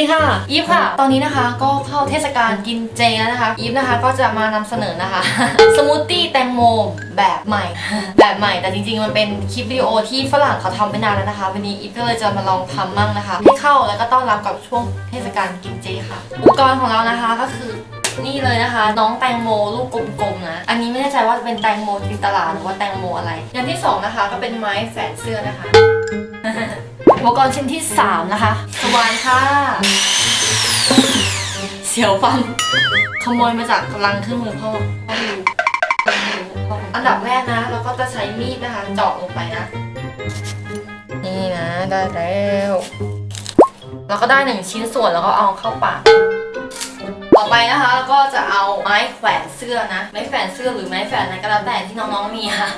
ดีค่ะอีฟค่ะ ตอนนี้นะคะก็เข้าเทศกาลกินเจแล้วนะคะอีฟนะคะก็จะมานำเสนอนะคะ สมูทตี้แตงโมแบบใหม่ แบบใหม่แต่จริงๆ มันเป็นคลิปวิดีโอที่ฝรั่งเขาทำไปนานแล้วนะคะ วันนี้อีฟก็เลยจะมาลองทำมั่งนะคะให้เข้าแล้วก็ต้อนรับกับช่วงเทศกาลกินเจค่ะ อุปกรณ์ของเรานะคะก็คือนี่เลยนะคะ น้องแตงโมลูกกลมๆนะ อันนี้ไม่แน่ใจว่าจะเป็นแตงโมที่ตลาดหรือว่าแตงโมอะไร อย่างที่สองนะคะก็เป็นไม้แฝนเสื้อนะคะ อุปกรณ์ชิ้นที่ 3 นะคะสว่านค่ะ เสียวฟัน ขโมยมาจากกำลังเครื่องมือพ่อพ่อไม่รู้ไม่รู้พ่ออันดับแรกนะ เราก็จะใช้มีดนะคะเจาะลงไปนะ นี่นะ ได้แล้ว เราก็ได้หนึ่งชิ้นส่วนแล้วก็เอาเข้าปากต่อไปนะคะแล้วก็จะเอาไม้แขวนเสื้อนะ ไม้แขวนเสื้อหรือไม้แขวนอะไรก็แล้วแต่ที่น้องๆมีค่ะ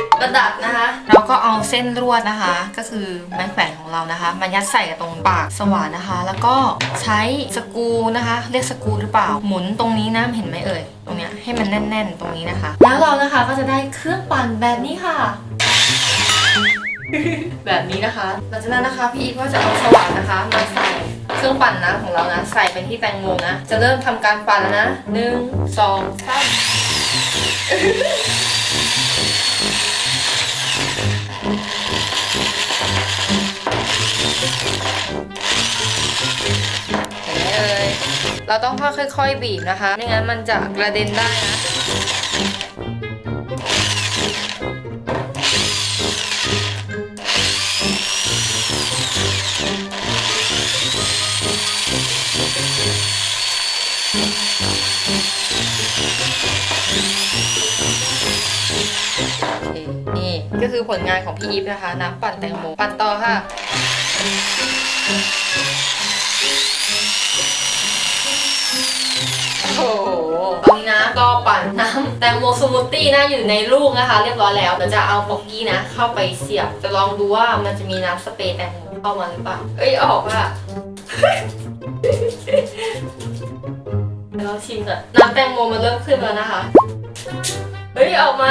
ก ระดาษนะคะ เราก็เอาเส้นลวดนะคะ ก็คือไม้แขวนของเรานะคะมายัดใส่กับตรงปากสว่านนะคะ แล้วก็ใช้สกรูนะคะ เรียกสกรูหรือเปล่า หมุนตรงนี้นะเห็นไหมเอ่ยตรงเนี้ยให้มันแน่น ๆ ตรงนี้นะคะ แล้วเรานะคะก็จะได้เครื่องปั่นแบบนี้ค่ะ แบบนี้นะคะหลังจากนั้นนะคะพี่อีฟก็จะเอาสว่านนะคะมาใส่เครื่องปั่นนะของเรานะ ใส่ไปที่แตงโมนะ จะเริ่มทำการปั่นแล้วนะหนึ่งสองสาม เราต้องค่อยๆบีบนะคะไม่งั้นมันจะกระเด็นได้นะโอเคนี่ก็คือผลงานของพี่อีฟนะคะ น้ำปั่นแตงโม ปั่นต่อค่ะ แตงโมสมูทตี้นะอยู่ในลูกนะคะ เรียบร้อยแล้วเดี๋ยวจะเอาป๊อกกี้นะ เข้าไปเสียบจะลองดูว่ามันจะมีน้ำสเปรย์แตงโมเข้ามาหรือเปล่าเอ้ยออกอะเดี๋ยวเราชิมก่อนน้ำแตงโมมันเริ่มขึ้นแล้วนะคะ เฮ้ยออกมา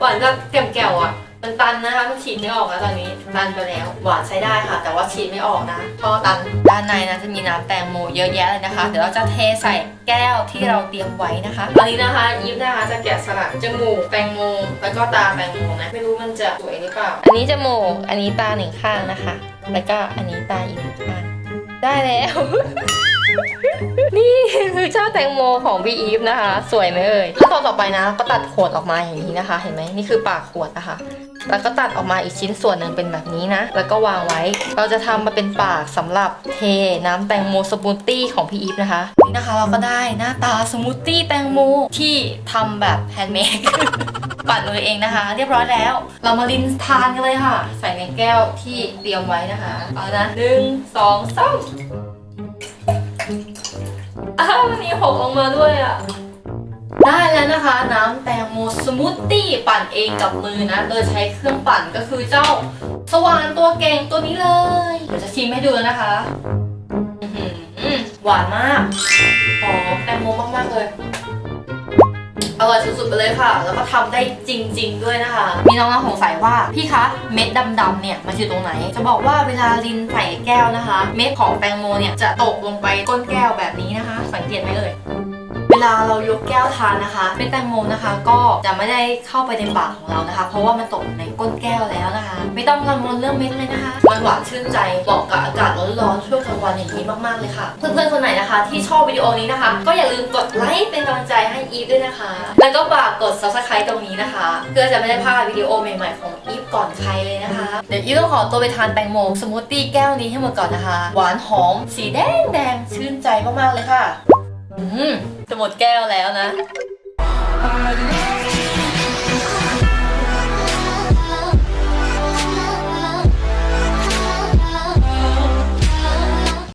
หวานจะแก่วๆอะ มันตันนะคะมันฉีดไม่ออกแล้วตอนนี้ตันไปแล้ว หวานใช้ได้ค่ะ แต่ว่าฉีดไม่ออกนะท่อตันด้านในนะจะมีน้ำแตงโมเยอะแยะเลยนะคะ เดี๋ยวเราจะเทใส่แก้วที่เราเตรียมไว้นะคะตอนนี้นะคะยิปนะคะจะแกะสลักจมูกแตงโมแล้วก็ตาแตงโมนะไม่รู้มันจะสวยหรือเปล่า อันนี้จมูกอันนี้ตาหนึ่งข้างนะคะ แล้วก็อันนี้ตาอีกข้างได้แล้ว คือเจ้าแตงโมของพี่อีฟนะคะ สวยไหมเอ่ยขั้นตอนต่อไปนะ ก็ตัดขวดออกมาอย่างนี้นะคะ เห็นไหมนี่คือปากขวดนะคะ แล้วก็ตัดออกมาอีกชิ้นส่วนหนึ่งเป็นแบบนี้นะ แล้วก็วางไว้ เราจะทำมาเป็นปากสำหรับเทน้ำแตงโมสมูทตี้ของพี่อีฟนะคะนี่นะคะ เราก็ได้หน้าตาสมูทตี้แตงโมที่ทำแบบแฮนด์เมดปั่นมือเองนะคะ เรียบร้อยแล้ว เรามาลินทานกันเลยค่ะ ใส่ในแก้วที่เตรียมไว้นะคะ เอานะหนึ่งสองสาม วมันมีหกลงมาด้วยอะ ได้แล้วนะคะน้ำแตงโมสมูทตี้ปั่นเองกับมือนะ โดยใช้เครื่องปั่นก็คือเจ้าสว่านตัวเก่งตัวนี้เลยเดี๋ยวจะชิมให้ดูแล้วนะคะหวานมากหอมแตงโมมากๆเลย อร่อยสุดๆไปเลยค่ะ แล้วก็ทำได้จริง ๆ ด้วยนะคะ มีน้องๆสงสัยว่าพี่คะเม็ดดำๆเนี่ยมันอยู่ตรงไหน จะบอกว่าเวลาลินใส่แก้วนะคะ เม็ดของแตงโมเนี่ยจะตกลงไปก้นแก้วแบบนี้นะคะ สังเกตไหมเอ่ย ลาเรายกแก้วทานนะคะเม็ดแตงโมนะคะ ก็จะไม่ได้เข้าไปในปากของเรานะคะ เพราะว่ามันตกในก้นแก้วแล้วนะคะ ไม่ต้องกังวลเรื่องเม็ดเลยนะคะมันหวานชื่นใจเหมาะกับอากาศร้อนๆช่วงกลางวันอย่างนี้มากๆเลยค่ะ เพื่อนๆคนไหนนะคะ ที่ชอบวิดีโอนี้นะคะ ก็อย่าลืมกดไลค์เป็นกำลังใจให้อีฟด้วยนะคะ แล้วก็ฝากกด subscribe ตรงนี้นะคะ เพื่อจะไม่ได้พลาดวิดีโอใหม่ๆของอีฟก่อนใครเลยนะคะ เดี๋ยวอีฟต้องขอตัวไปทานแตงโมสมูทตี้แก้วนี้ให้หมดก่อนนะคะ หวานหอมสีแดงแดงชื่นใจมากๆเลยค่ะ จะหมดแก้วแล้วนะ